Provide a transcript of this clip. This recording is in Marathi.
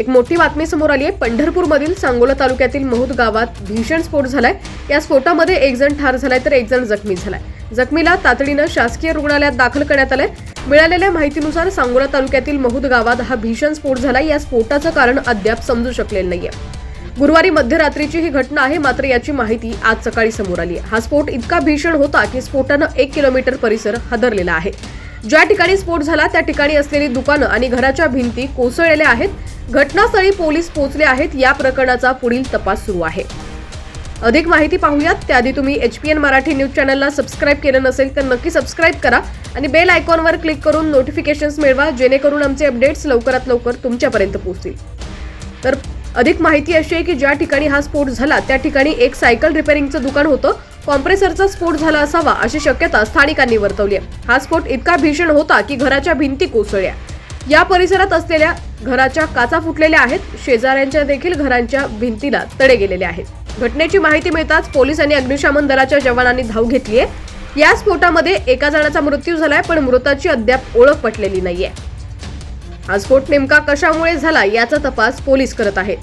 एक मोठी बातमी समोर आली आहे. पंढरपूरमधील सांगोला तालुक्यातील महूद गावात भीषण स्फोट झालाय. या स्फोटामध्ये एक जण ठार झालाय तर एक जण जखमी झालाय. जखमीला तातडीनं शासकीय रुग्णालयात दाखल करण्यात आलंय. मिळालेल्या माहितीनुसार सांगोला तालुक्यातील महूद गावात हा भीषण स्फोट झाला या स्फोटाचं कारण अद्याप समजू शकलेलं नाहीये. गुरुवारी मध्यरात्रीची ही घटना आहे मात्र याची माहिती आज सकाळी समोर आली आहे. हा स्फोट इतका भीषण होता की स्फोटानं एक किलोमीटर परिसर हादरलेला आहे. ज्या ठिकाणी स्फोट झाला त्या ठिकाणी असलेली दुकानं आणि घराच्या भिंती कोसळलेल्या आहेत. घटनास्थळी पोलीस पोहोचले आहेत. या प्रकरणाचा पुढील तपास सुरू आहे. अधिक माहिती पाहूयात. त्याआधी तुम्ही H P N Marathi news चॅनलला सबस्क्राईब केलं नसेल तर नक्की सबस्क्राईब करा आणि बेल आयकॉनवर क्लिक करून नोटिफिकेशन्स मिळवा जेणेकरून आमचे अपडेट्स लवकरात लवकर तुमच्यापर्यंत पोहोचतील. तर अधिक माहिती अशी आहे की ज्या ठिकाणी हा स्फोट झाला त्या ठिकाणी एक सायकल रिपेअरिंगचं दुकान होतं. कॉम्प्रेसरचा स्फोट झाला असावा अशी शक्यता स्थानिकांनी वर्तवली आहे. हा स्फोट इतका भीषण होता की घराच्या भिंती कोसळल्या. या परिसरात असलेल्या घराच्या काचा फुटलेल्या आहेत. शेजाऱ्यांच्या देखील घरांच्या भिंतीला तडे गेलेले आहेत. घटनेची माहिती मिळताच पोलीस आणि अग्निशमन दलाच्या जवानांनी धाव घेतली आहे. या स्फोटामध्ये एका जणाचा मृत्यू झालाय पण मृताची अद्याप ओळख पटलेली नाहीये. हा स्फोट नेमका कशामुळे झाला याचा तपास पोलीस करत आहेत.